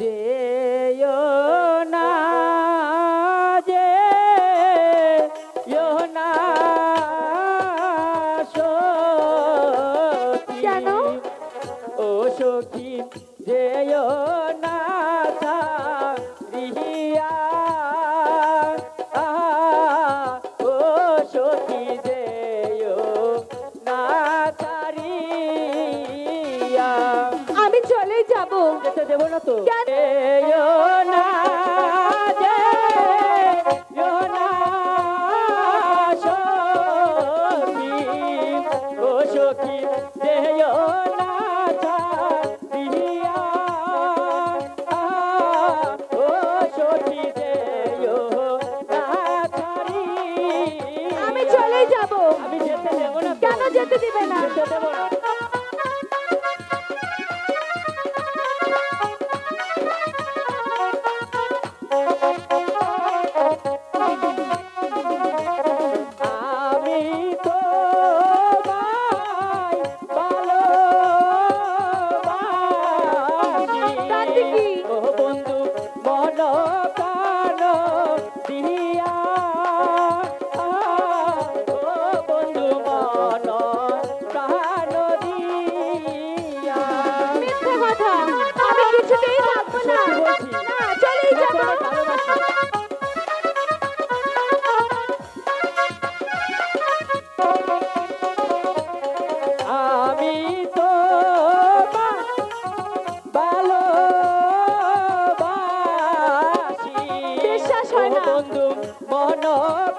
যে করতে দেব না তো? না আমি চলেই যাব। আমি যেতে দেব না কেন যেতে দিবে না? না।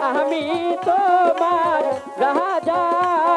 हमी तो मार रहा जा